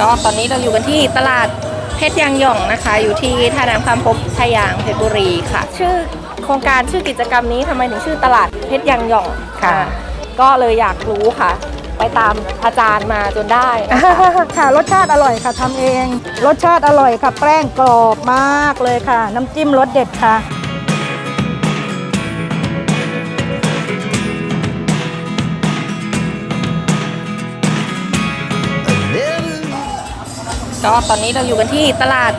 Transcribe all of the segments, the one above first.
ก็ตอนนี้เราอยู่กันที่ตลาดเพชรยางหย่องนะคะ อยู่ที่ท่าน้ำคำพบทยางเพชรบุรีค่ะ ชื่อโครงการชื่อกิจกรรมนี้ทำไมถึงชื่อตลาดเพชรยางหย่องค่ะอ่าก็เลยอยากรู้ค่ะ ไปตามอาจารย์มาจนได้นะคะค่ะรสชาติอร่อยค่ะทำเอง รสชาติอร่อยค่ะ แป้งกรอบมากเลยค่ะ น้ำจิ้มรสเด็ดค่ะ ก็ตอนนี้เราอยู่กันที่ตลาด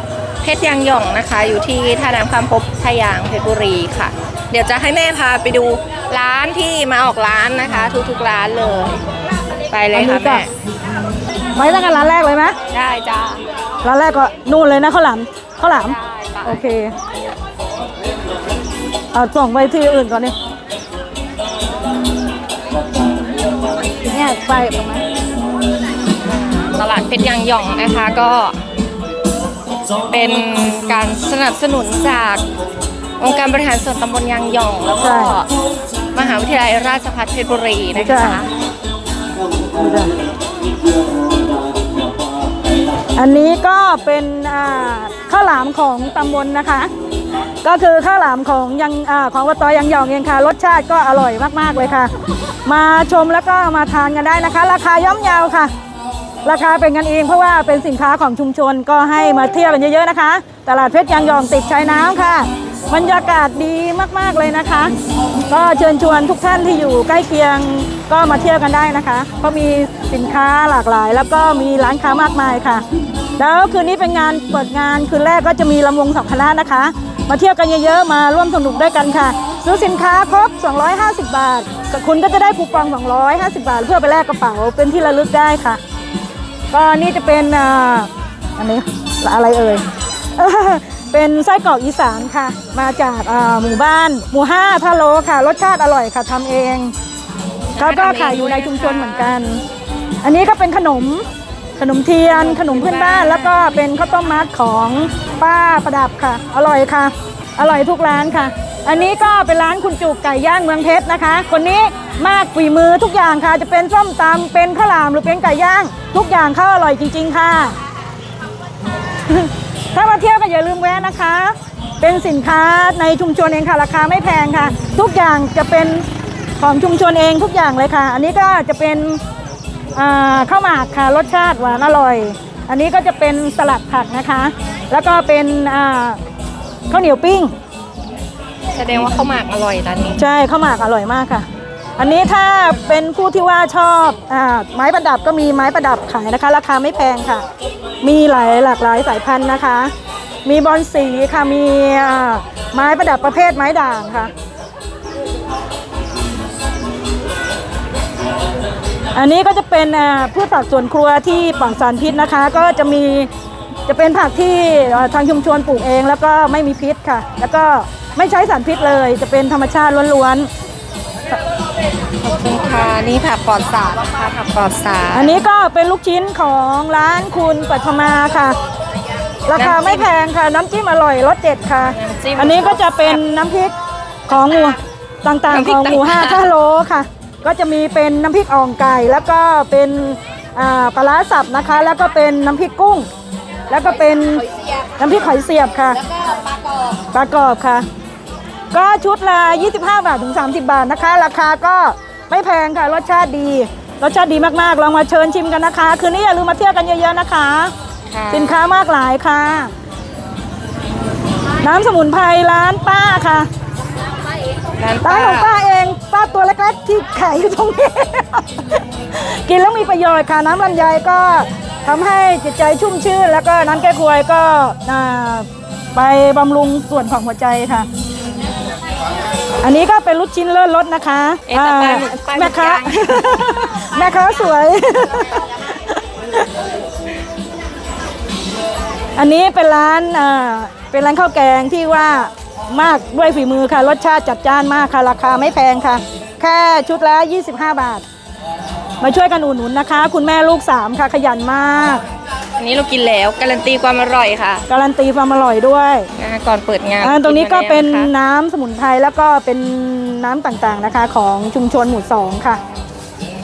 เพชรยางหย่องนะคะ อยู่ที่ท่าน้ำคำพบทยางเพชรบุรีค่ะ เดี๋ยวจะให้แม่พาไปดูร้านที่มาออกร้านนะคะ ทุกๆร้านเลย ไปเลยค่ะอันนี้จ้ะแม่ไม่ตั้งแต่ร้านแรกเลยไหมได้จ้าร้านแรกก็นู่นเลยนะข้าวหลามข้าวหลามได้โอเคเอาส่งไปที่อื่นก่อนนี่เนี่ยไปประมาณตลา ดเพชรยางหย่องนะคะก็เป็นการสนับสนุนจากองค์การบริหารส่วนตำบลยางหย่อง แล้วก็มหาวิทยาลัยราชภัฏเพชรบุรีนะคะดูจ้ะอันนี้ก็เป็นอ่าข้าวหลามของตำบลนะคะ ก็คือข้าวหลามของยังอาของวัดตอยังหยองเองค่ะ รสชาติก็อร่อยมากๆเลยค่ะ มาชมแล้วก็มาทานกันได้นะคะ ราคาย่อมเยาวค่ะ ราคาเป็นกันเองเพราะว่าเป็นสินค้าของชุมชนก็ให้มาเที่ยวกันเยอะๆนะคะ ตลาดเพชรยางยองติดชายน้ำค่ะบรรยากาศดีมากๆเลยนะคะ ก็เชิญชวนทุกท่านที่อยู่ใกล้เคียงก็มาเที่ยวกันได้นะคะ เพราะมีสินค้าหลากหลาย แล้วก็มีร้านค้ามากมายค่ะ แล้วคืนนี้เป็นงานเปิดงานคืนแรกก็จะมีลำวงสองคณะนะคะ มาเที่ยวกันเยอะๆมาร่วมสนุกด้วยกันค่ะ ซื้อสินค้าครบ 250 บาทคุณก็จะได้คูปอง 250 บาท เพื่อไปแลกกระเป๋าเป็นที่ระลึกได้ค่ะ ก็นี่จะเป็นอ่าอันนี้อะไรเอ่ยเป็นไส้กรอกอีสานค่ะ มาจากหมู่บ้าน หมู่ห้าท่าโลค่ะ รสชาติอร่อยค่ะทำเองแล้วก็ขายอยู่ในชุมชนเหมือนกัน อันนี้ก็เป็นขนมขนมเทียน ขนมพื้นบ้าน แล้วก็เป็นข้าวต้มมัดของป้าประดับค่ะ อร่อยค่ะ อร่อยทุกร้านค่ะ อันนี้ก็เป็นร้านคุณจุกไก่ย่างเมืองเพชรนะคะ คนนี้ มากฝีมือทุกอย่างค่ะ จะเป็นส้มตำเป็นข้าวหลามหรือเป็นไก่ย่าง ทุกอย่างเขาอร่อยจริง ๆ ค่ะ ถ้ามาเที่ยวก็อย่าลืมแวะนะคะ เป็นสินค้าในชุมชนเองค่ะ ราคาไม่แพงค่ะ ทุกอย่างจะเป็นของชุมชนเองทุกอย่างเลยค่ะ อันนี้ก็จะเป็นอ่าข้าวหมากค่ะ รสชาติหวานอร่อย อันนี้ก็จะเป็นสลัดผักนะคะ แล้วก็เป็นอ่าข้าวเหนียวปิ้งแสดงว่าข้าวหมากอร่อยร้านนี้ ใช่ข้าวหมากอร่อยมากค่ะ อันนี้ถ้าเป็นผู้ที่ว่าชอบอไม้ประดับก็มีไม้ประดับขายนะคะ ราคาไม่แพงค่ะ มีหลายหลากหลายสายพันธุ์นะคะ มีบอลสีค่ะมีไม้ประดับประเภทไม้ด่างค่ะ อันนี้ก็จะเป็นพืชผักสวนครัวที่ปลอดสารพิษนะคะ ก็จะมีจะเป็นผักที่ทางชุมชนปลูกเอง แล้วก็ไม่มีพิษค่ะ แล้วก็ไม่ใช้สารพิษเลย จะเป็นธรรมชาติล้วนๆ ขอบคุณค่ะนี่ผักปลอดสารนะคะผักปลอดสารอันนี้ก็เป็นลูกชิ้นของร้านคุณปัทมาค่ะ ราคาไม่แพงค่ะ น้ำจิ้มอร่อยรสเด็ดค่ะน้ำจิ้มอันนี้ก็จะเป็นน้ำพริกของหมูต่างน้ำพๆริขกองหมูต่างๆห้าท่าโลค่ะ ก็จะมีเป็นน้ำพริกอ่องไก่ แล้วก็เป็นอ่าปลาร้าสับนะคะ แล้วก็เป็นน้ำพริกกุ้ง แล้วก็เป็นน้ำพริกหอยเสียบค่ะปลากรอบค่ะ ก็ชุดละ25 บาทถึง 30 บาทนะคะ ราคาก็ไม่แพงค่ะ รสชาติดี รสชาติดีมากๆ ลองมาเชิญชิมกันนะคะ คืนนี้อย่าลืมมาเที่ยวกันเยอะๆนะคะ ค่ะสินค้ามากหลายค่ะ น้ำสมุนไพรร้านป้าค่ะร้านร้าป้านของป้าเองป้าตัวเล็กๆที่ขายอยู่ตรงนี้ กินแล้วมีประโยชน์ค่ะ น้ำลำไยก็ทำให้จิตใจชุ่มชื่น แล้วก็น้ำแก้ควยก็อ่าไปบำรุงส่วนของหัวใจค่ะ อันนี้ก็เป็นลูกชิ้นเลิศรสนะคะเอ๊ะแต่ป้ายหมึกป้ายหมึแม่กค้า ย่าง แม่ค้าสวย อันนี้เป็นร้านอ่าเป็นร้านข้าวแกงที่ว่ามากด้วยฝีมือค่ะ รสชาติจัดจ้านมากค่ะ ราคาไม่แพงค่ะ แค่ชุดละ 25 บาท มาช่วยกันอุดหนุนนะคะ คุณแม่ลูกสามค่ะขยันมาก อันนี้เรากินแล้วการันตีความอร่อยค่ะการันตีความอร่อยด้วยนะคะก่อนเปิดงานอ่าตรงนี้ก็เป็นมาแล้วะคะน้ำสมุนไพรแล้วก็เป็นน้ำต่างๆนะคะ ของชุมชนหมู่สองค่ะ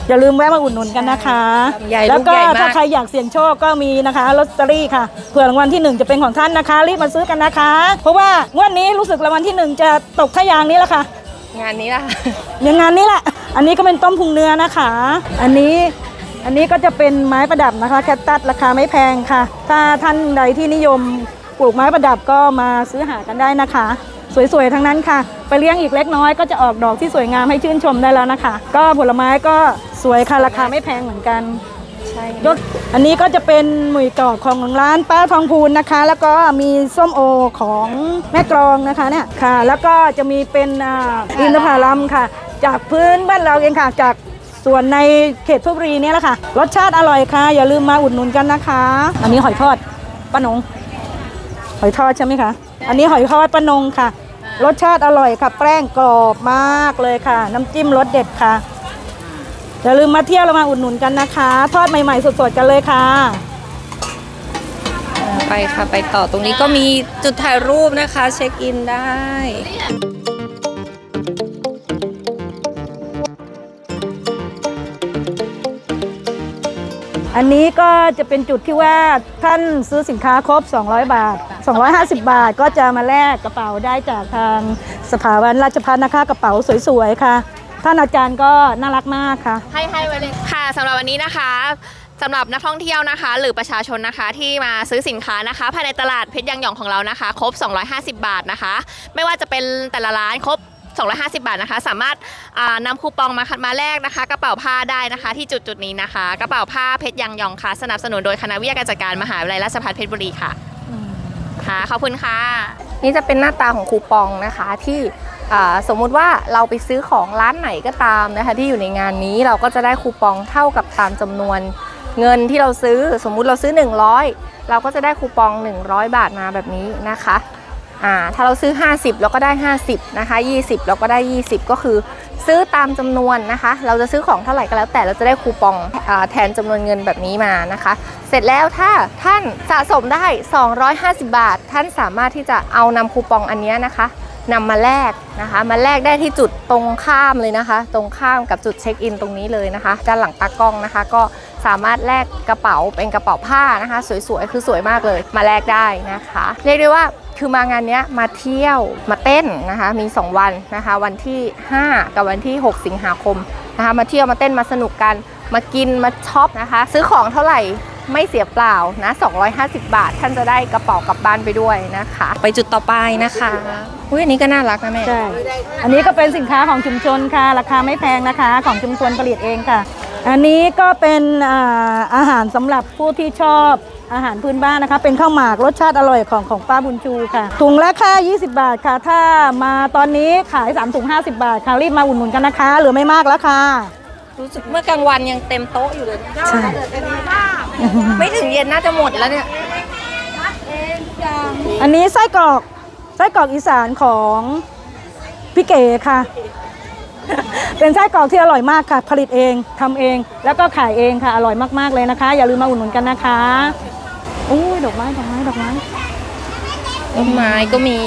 อย่าลืมแวะมาอุดหนุนกันนะคะ ลำไยแล้วก็ลูกใหญ่มาก ถ้าใครอยากเสี่ยงโชคก็มีนะคะลอตเตอรี่ค่ะเผื่อรางวัลที่หนึ่งจะเป็นของท่านนะคะ รีบมาซื้อกันนะคะ เพราะว่างวดนี้รู้สึกรางวัลที่หนึ่งจะตกทะยางนี้แหละค่ะ งานนี้ล่ะอย่างงานนี้แหละ อันนี้ก็เป็นต้มพุงเนื้อนะคะ อันนี้ อันนี้ก็จะเป็นไม้ประดับนะคะแคตตัสราคาไม่แพงค่ะ ถ้าท่านใดที่นิยมปลูกไม้ประดับก็มาซื้อหากันได้นะคะ สวยๆทั้งนั้นค่ะ ไปเลี้ยงอีกเล็กน้อยก็จะออกดอกที่สวยงามให้ชื่นชมได้แล้วนะคะ ก็ผลไม้ก็สวยค่ะราคาไม่แพงเหมือนกันใช่ยกอันนี้ก็จะเป็นหมุ่ยกรอบของร้านป้าทองพูนนะคะ แล้วก็มีส้มโอของแม่กรองนะคะเนี่ยค่ะ แล้วก็จะมีเป็นอ่าอินทผลัมค่ะ จากพื้นบ้านเราเองค่ะจาก ส่วนในเขตเพชรบุรีเนี่ยแหละค่ะ รสชาติอร่อยค่ะ อย่าลืมมาอุดหนุนกันนะคะ อันนี้หอยทอดป้านง หอยทอดใช่ไหมคะอันนี้หอยทอดป้านงค่ะ รสชาติอร่อยค่ะ แป้งกรอบมากเลยค่ะ น้ำจิ้มรสเด็ดค่ะอย่าลืมมาเที่ยวเรามาอุดหนุนกันนะคะ ทอดใหม่ๆสดๆกันเลยค่ะไปค่ะ ไปต่อตรงนี้ก็มีจุดถ่ายรูปนะคะ เช็คอินได้ อันนี้ก็จะเป็นจุดที่ว่าท่านซื้อสินค้าครบ 200 บาท 250 บาทก็จะมาแลกกระเป๋าได้จากทางสถาบันราชภัฏนะคะกระเป๋าสวยๆค่ะ ท่านอาจารย์ก็น่ารักมากค่ะ ให้ให้ไว้เลยค่ะสำหรับวันนี้นะคะสำหรับนักท่องเที่ยวนะคะ หรือประชาชนนะคะที่มาซื้อสินค้านะคะ ภายในตลาดเพชรยางหยองของเรานะคะ ครบ 250 บาทนะคะ ไม่ว่าจะเป็นแต่ละร้านครบ 250 บาทนะคะ สามารถอ่านำคูปองมาคัดมาแลกนะคะ กระเป๋าผ้าได้นะคะ ที่จุดจุดๆนี้นะคะ กระเป๋าผ้าเพชรยางยองค่ะ สนับสนุนโดยคณะวิทยาการจัดการมหาวิทยาลัยราชภัฏเพชรบุรีค่ะค่ะขอบคุณค่ะ นี่จะเป็นหน้าตาของคูปองนะคะที่สมมุติว่าเราไปซื้อของร้านไหนก็ตามนะคะ ที่อยู่ในงานนี้เราก็จะได้คูปองเท่ากับตามจำนวนเงินที่เราซื้อ สมมุติเราซื้อ 100 เราก็จะได้คูปอง 100 บาทมาแบบนี้นะคะ อ่าถ้าเราซื้อ 50 เราก็ได้ 50นะคะ20 เราก็ได้ 20 ก็คือซื้อตามจำนวนนะคะ เราจะซื้อของเท่าไหร่ก็แล้วแต่เราจะได้คูปองอแทนจำนวนเงินแบบนี้มานะคะ เสร็จแล้วถ้าท่านสะสมได้ 250 บาท ท่านสามารถที่จะเอานำคูปองอันนี้นะคะนำมาแลกนะคะมาแลกได้ที่จุดตรงข้ามเลยนะคะ ตรงข้ามกับจุดเช็คอินตรงนี้เลยนะคะด้านหลังตากล้องนะคะ ก็สามารถแลกกระเป๋าเป็นกระเป๋าผ้านะคะ สวยๆคือสวยมากเลย มาแลกได้นะคะ เรียกได้ว่า คือมางานนี้มาเที่ยวมาเต้นนะคะ มี 2 วันนะคะ วันที่ 5 กับวันที่ 6 สิงหาคมนะคะ มาเที่ยวมาเต้นมาสนุกกันมากินมาช็อปนะคะ ซื้อของเท่าไหร่ไม่เสียเปล่านะ 250 บาท ท่านจะได้กระเป๋ากลับบ้านไปด้วยนะคะ ไปจุดต่อไปนะคะอุ้ยอันนี้ก็น่ารักนะแม่ ใช่ อันนี้ก็เป็นสินค้าของชุมชนค่ะ ราคาไม่แพงนะคะ ของชุมชนผลิตเองค่ะ อันนี้ก็เป็นอ่าอาหารสำหรับผู้ที่ชอบอาหารพื้นบ้านนะคะ เป็นข้าวหมากรสชาติอร่อยของของป้าบุญชูค่ะ ถุงละค่า 20 บาทค่ะ ถ้ามาตอนนี้ขาย3ถุง50 บาทค่ะรีบมาอุดหนุนกันนะคะเหลือไม่มากแล้วค่ะ รู้สึกเมื่อกลางวันยังเต็มโต๊ะอยู่เลยใช่ไม่ถึงเย็นน่าจะหมดแล้วเนี่ย อันนี้ไส้กรอกไส้กรอกอีสานของพี่เก๋ค่ะ เป็นไส้กรอกที่อร่อยมากค่ะ ผลิตเองทำเอง แล้วก็ขายเองค่ะ อร่อยมากๆเลยนะคะ อย่าลืมมาอุดหนุนกันนะคะโอ้ยดอกไม้ดอกไม้ดอกไม้ต้นไม้ก็มี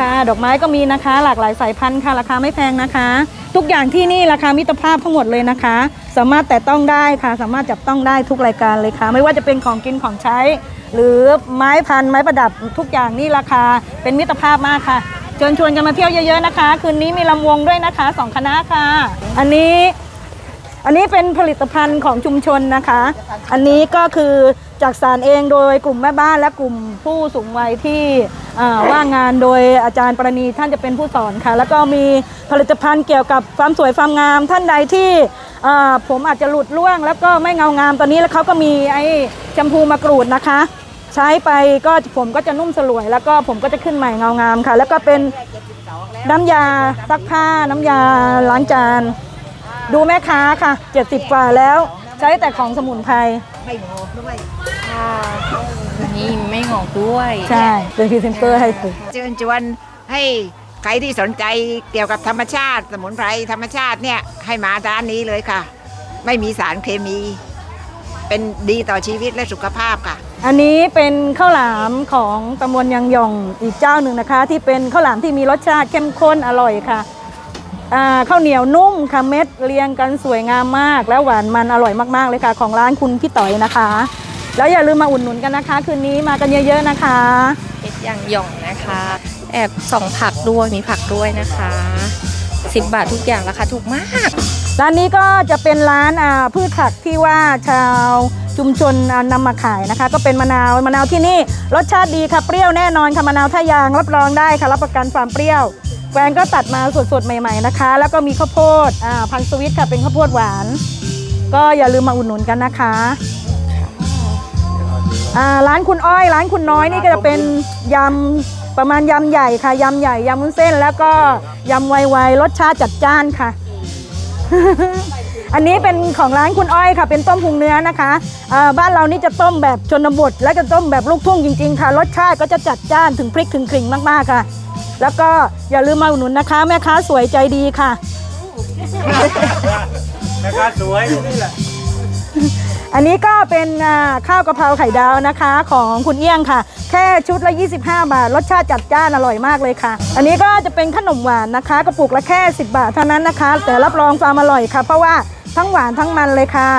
ค่ะ ดอกไม้ก็มีนะคะ หลากหลายสายพันธุ์ค่ะ ราคาไม่แพงนะคะ ทุกอย่างที่นี่ราคามิตรภาพทั้งหมดเลยนะคะ สามารถแต่ต้องได้ค่ะ สามารถจับต้องได้ทุกรายการเลยค่ะ ไม่ว่าจะเป็นของกินของใช้ หรือไม้พันธุ์ไม้ประดับทุกอย่างนี่ราคาเป็นมิตรภาพมากค่ะ เชิญชวนกันมาเที่ยวเยอะๆนะคะ คืนนี้มีลำวงด้วยนะคะสองคณะค่ะ อันนี้อันนี้เป็นผลิตภัณฑ์ของชุมชนนะคะ อันนี้ก็คือจากสารเองโดยกลุ่มแม่บ้านและกลุ่มผู้สูงวัยที่ว่างงานโดยอาจารย์ปรณีท่านจะเป็นผู้สอนค่ะ แล้วก็มีผลิตภัณฑ์เกี่ยวกับความสวยความงาม ท่านใดที่ผมอาจจะหลุดร่วง แล้วก็ไม่เงางามตอนนี้แล้วเขาก็มีไอ้แชมพูมะกรูดนะคะ ใช้ไปก็ผมก็จะนุ่มสลวย แล้วก็ผมก็จะขึ้นใหม่เงางามค่ะ แล้วก็เป็นน้ำยาซักผ้าน้ำยาล้างจาน ดูแม่ค้าค่ะ 70กว่าแล้ว ใช้แต่ของสมุนไพรนี่ไม่งอกด้วย ใช่ เป็นพรีเซนเตอร์ให้สิเชิญชวนให้ใครที่สนใจเกี่ยวกับธรรมชาติ สมุนไพรธรรมชาติเนี่ยให้มาร้านนี้เลยค่ะ ไม่มีสารเคมี เป็นดีต่อชีวิตและสุขภาพค่ะ อันนี้เป็นข้าวหลามของตำบลยังหย่องอีกเจ้าหนึ่งนะคะ ที่เป็นข้าวหลามที่มีรสชาติเข้มข้นอร่อยค่ะอ่าข้าวเหนียวนุ่มค่ะเม็ดเรียงกันสวยงามมาก แล้วหวานมันอร่อยมากๆเลยค่ะ ของร้านคุณพี่ต่อยนะคะ แล้วอย่าลืมมาอุดหนุนกันนะคะ คืนนี้มากันเยอะๆนะคะเพชรยางหย่องนะคะ แอบส่องผักด้วยมีผักด้วยนะคะ10บาททุกอย่างราคาถูกมาก ร้านนี้ก็จะเป็นร้านอ่าพืชผักที่ว่าชาว ชุมชนอ่านำมาขายนะคะ ก็เป็นมะนาวมะนาวที่นี่รสชาติดีค่ะเปรี้ยวแน่นอนค่ะมะนาวท่ายางรับรองได้ค่ะรับประกันความเปรี้ยวแฟนก็ตัดมาสดๆใหม่ ๆนะคะ แล้วก็มีข้าวโพดอ่าพันสวิตค่ะเป็นข้าวโพดหวาน ก็อย่าลืมมาอุดหนุนกันนะคะอ่าร้านคุณอ้อย ร้านคุณน้อยนี่ก็จะเป็นยำประมาณยำใหญ่ค่ะยำใหญ่ยำวุ้นเส้น แล้วก็ยำไวๆรสชาติจัดจ้านค่ะ อันนี้เป็นของร้านคุณอ้อยค่ะ เป็นต้มพุงเนื้อนะคะอ่าบ้านเรานี่จะต้มแบบชนบท และจะต้มแบบลูกทุ่งจริงๆค่ะ รสชาติก็จะจัดจ้านถึงพริกถึงกริ่งมากๆค่ะ แล้วก็อย่าลืมมาอุดหนุนนะคะ แม่ค้าสวยใจดีค่ะนะครับสวยนี่แหละอันนี้ก็เป็นอ่าข้าวกะเพราไข่ดาวนะคะของคุณเอี้ยงค่ะ แค่ชุดละ 25 บาท รสชาติจัดจ้านอร่อยมากเลยค่ะ อันนี้ก็จะเป็นขนมหวานนะคะ กระปุกละแค่ 10 บาทเท่านั้นนะคะ แต่รับรองความอร่อยค่ะ เพราะว่า ทั้งหวานทั้งมันเลยค่ะ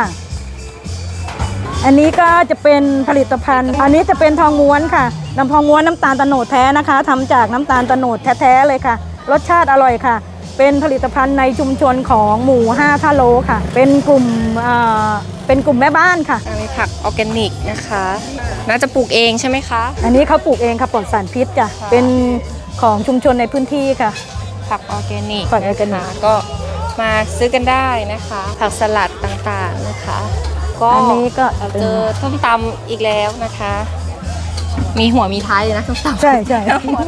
อันนี้ก็จะเป็นผลิตภัณฑ์ อันนี้จะเป็นทองม้วนค่ะน้ำทองม้วนน้ำตาลตะโนดแท้นะคะทำจากน้ำตาลตะโนดแท้ๆเลยค่ะ รสชาติอร่อยค่ะ เป็นผลิตภัณฑ์ในชุมชนของหมู่5ท่าโลค่ะ เป็นกลุ่มอ่าเป็นกลุ่มแม่บ้านค่ะ อันนี้ผักออร์แกนิกนะคะ น่าจะปลูกเองใช่ไหมคะ อันนี้เขาปลูกเองค่ะปลอดสารพิษจ้ะ เป็นของชุมชนในพื้นที่ค่ะ ผักออร์แกนิกผักออร์แกนิกะคะก็ มาซื้อกันได้นะคะ ผักสลัดต่างๆนะคะ ก็อันนี้ก็เราเป็นเจอส้มตำอีกแล้วนะคะ มีหัวมีท้ายเลยนะส้มตำใช่ใช่หัว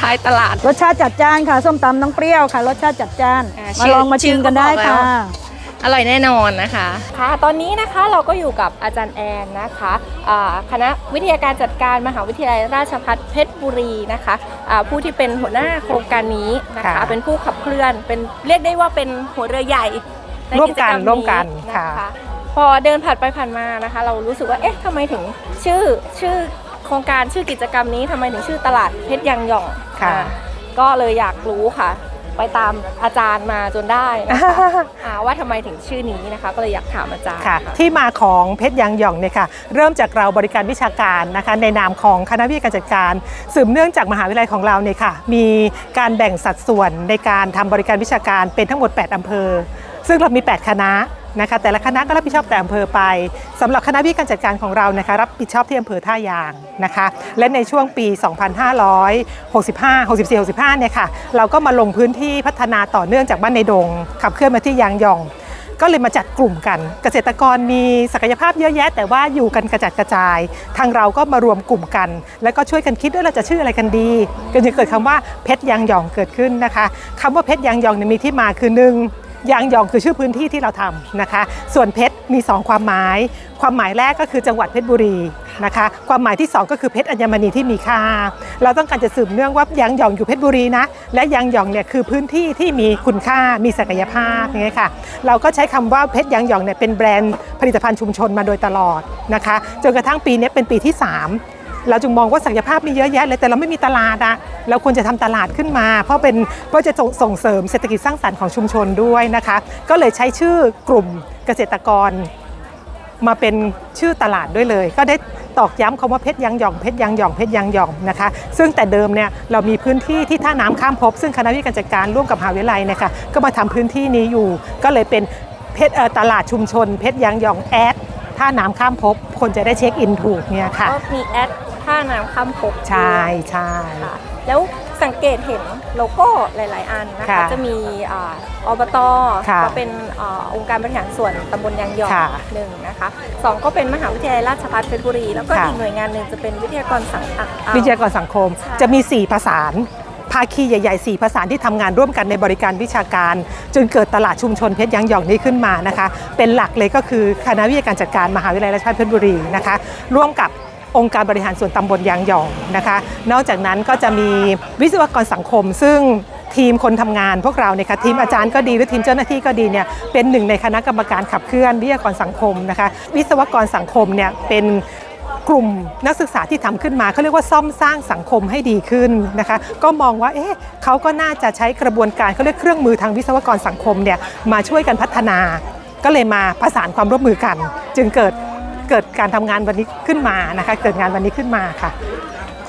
ท้ายตลาด รสชาติจัดจ้านค่ะ ส้มตำน้องเปรี้ยวค่ะ รสชาติจัดจ้านอ่ามาชื่อลองมาชิมกันได้ชื่อก็บอกแล้วค่ะ อร่อยแน่นอนนะคะค่ะตอนนี้นะคะเราก็อยู่กับอาจารย์แอนนะคะอ่าคณะวิทยาการจัดการมหาวิทยาลัยราชภัฏเพชรบุรีนะคะอ่าผู้ที่เป็นหัวหน้าโครงการนี้นะคะค่ะเป็นผู้ขับเคลื่อนเป็นเรียกได้ว่าเป็นหัวเรือใหญ่ในร่วมกันจรร่วมกันนะค่ะคะพอเดินผ่านไปผ่านมานะคะ เรารู้สึกว่าเอ๊ะทำไมถึงชื่อชื่อโครงการชื่อกิจกรรมนี้ทำไมถึงชื่อตลาดเพชรยังหย่องค่ะอ่าก็เลยอยากรู้ค่ะ ไปตามอาจารย์มาจนได้นะคะอ่าว่าทำไมถึงชื่อนี้นะคะ ก็เลยอยากถามอาจารย์ค่ะค่ะ ที่มาของเพชรยางหย่องเนี่ยค่ะเริ่มจากเราบริการวิชาการนะคะ ในนามของคณะวิทยาการจัดการ สืบเนื่องจากมหาวิทยาลัยของเราเนี่ยค่ะ มีการแบ่งสัดส่วนในการทำบริการวิชาการเป็นทั้งหมด 8อำเภอ ซึ่งเรามี 8 คณะ นะคะแต่ละคณะก็รับผิดชอบแต่อำเภอไปสำหรับคณะวิการจัดการของเรานะคะรับผิดชอบที่อำเภอท่ายางนะคะและในช่วงปี 2565 64 65เนี่ยค่ะเราก็มาลงพื้นที่พัฒนาต่อเนื่องจากบ้านในดง ขับเคลื่อนมาที่ยางยองก็เลยมาจัดกลุ่มกัน เกษตรกรมีศักยภาพเยอะแยะ แต่ว่าอยู่กันกระจัดกระจาย ทางเราก็มารวมกลุ่มกัน แล้วก็ช่วยกันคิดด้วยเราจะชื่ออะไรกันดีก็จะเกิดคำว่าเพชรยางหยองเกิดขึ้นนะคะคำว่าเพชรยางหยองเนี่ยมีที่มาคือหนึ่ง ยางหยองคือชื่อพื้นที่ที่เราทำนะคะ ส่วนเพชรมี 2 ความหมาย ความหมายแรกก็คือจังหวัดเพชรบุรีนะคะ ความหมายที่ 2 ก็คือเพชรอัญมณีที่มีค่า เราต้องการจะสืบเนื่องว่ายางหยองอยู่เพชรบุรีนะ และยางหยองเนี่ยคือพื้นที่ที่มีคุณค่า มีศักยภาพอย่างเงี้ยค่ะ เราก็ใช้คำว่าเพชรยางหยองเนี่ยเป็นแบรนด์ผลิตภัณฑ์ชุมชนมาโดยตลอดนะคะ จนกระทั่งปีนี้เป็นปีที่ 3 เราจึงมองว่าศักยภาพมีเยอะแยะเลยแต่เราไม่มีตลาดอะเราควรจะทำตลาดขึ้นมา เพราะเป็นเพราะจะส่งเสริมเศรษฐกิจสร้างสรรค์ของชุมชนด้วยนะคะ ก็เลยใช้ชื่อกลุ่มเกษตรกร มาเป็นชื่อตลาดด้วยเลย ก็ได้ตอกย้ำคำว่าเพชรยางหย่องเพชรยางหย่องเพชรยางหย่องนะคะ ซึ่งแต่เดิมเนี่ยเรามีพื้นที่ที่ท่าน้ำข้ามภพซึ่งคณะวิทยาการจัดการร่วมกับมหาวิทยาลัยเนะคะก็มาทำพื้นที่นี้อยู่ ก็เลยเป็นเพชรตลาดชุมชน เพชรยางหย่องแอดท่าน้ำข้ามภพคนจะได้เช็คอินถูกเนี่ยค่ะก็มีแอด น้ำข้ามภพใช่ใช่ค่ะแล้วสังเกตเห็นโลโก้หลาย ๆ อันนะคะค่ะจะมีอ่าอบตค่ะก็เป็นอาองค์การบริหารส่วนตำบลยางหยองค่ะหนึ่งนะคะสองก็เป็นมหาวิทยาลัยราชภัฏเพชรบุรี แล้วก็ค่ะอีกหน่วยงานหนึ่งจะเป็นวิทยากรสังอะอ่วิทยากรสังคมใช่จะมี4ประสานภาคีใหญ่ๆ4ประสานที่ทำงานร่วมกันในบริการวิชาการ จนเกิดตลาดชุมชนเพชรยางหยองนี้ขึ้นมานะคะ เป็นหลักเลยก็คือคณะวิทยาการจัดการมหาวิทยาลัยราชภัฏเพชรบุรีนะคะ ร่วมกับ องค์การบริหารส่วนตำบลยางหยองนะคะ นอกจากนั้นก็จะมีวิศวกรสังคม ซึ่งทีมคนทำงานพวกเราเนี่ยค่ะทีมอาจารย์ก็ดีหรือทีมเจ้าหน้าที่ก็ดีเนี่ยเป็นหนึ่งในคณะกรรมการขับเคลื่อนวิทยากรสังคมนะคะ วิศวกรสังคมเนี่ยเป็นกลุ่มนักศึกษาที่ทำขึ้นมาเขาเรียกว่าซ่อมสร้างสังคมให้ดีขึ้นนะคะ ก็มองว่าเอ๊ะเขาก็น่าจะใช้กระบวนการเขาเรียกเครื่องมือทางวิศวกรสังคมเนี่ยมาช่วยกันพัฒนา ก็เลยมาประสานความร่วมมือกัน จึงเกิด เกิดการทำงานวันนี้ขึ้นมานะคะ เกิดงานวันนี้ขึ้นมาค่ะ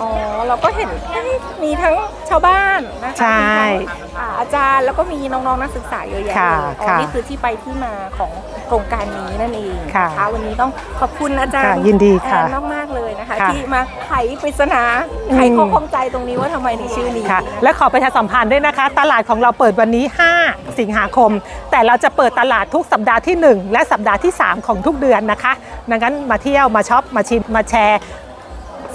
อ๋อเราก็เห็นเอ๊ะมีทั้งชาวบ้านนะคะใช่มีทั้งอ่าอาจารย์แล้วก็มีน้องๆนักศึกษาเยอะแยะค่ะเลยอ๋อค่ะนี่คือที่ไปที่มาของโครงการนี้นั่นเองค่ะนวันนี้ต้องขอบคุณอาจารค่ะย์ยินดีค่ะแอนมากๆเลยนะคะค่ะที่มาไขปริศนาอืมไขข้อข้องใจตรงนี้ว่าทำไมถึงชื่อนี้ค่ะและขอประชาสัมพันธ์ด้วยนะคะ ตลาดของเราเปิดวันนี้ 5 สิงหาคม แต่เราจะเปิดตลาดทุกสัปดาห์ที่ 1 และสัปดาห์ที่ 3 ของทุกเดือนนะคะ ดังนั้นมาเที่ยวมาช็อปมาชิมมาแชร์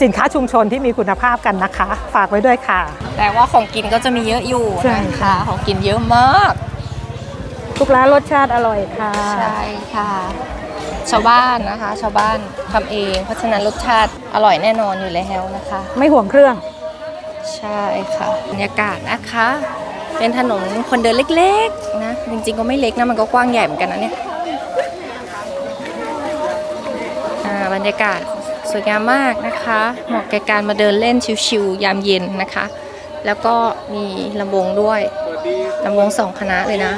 สินค้าชุมชนที่มีคุณภาพกันนะคะ ฝากไว้ด้วยค่ะ แต่ว่าของกินก็จะมีเยอะอยู่ใช่ นะคะของกินเยอะมาก ทุกร้านรสชาติอร่อยค่ะ ใช่ค่ะ ชาวบ้านนะคะ ชาวบ้านทำเอง เพราะฉะนั้นรสชาติอร่อยแน่นอนอยู่แล้วนะคะ ไม่ห่วงเครื่อง ใช่ค่ะบรรยากาศนะคะ เป็นถนนคนเดินเล็กๆนะจริงๆก็ไม่เล็กนะมันก็กว้างใหญ่เหมือนกันนะเนี่ยอ่า บรรยากาศสวยงามมากนะคะเหมาะแก่การมาเดินเล่นชิวๆยามเย็นนะคะ แล้วก็มีลำวงด้วยลำวงสองคณะเลยนะ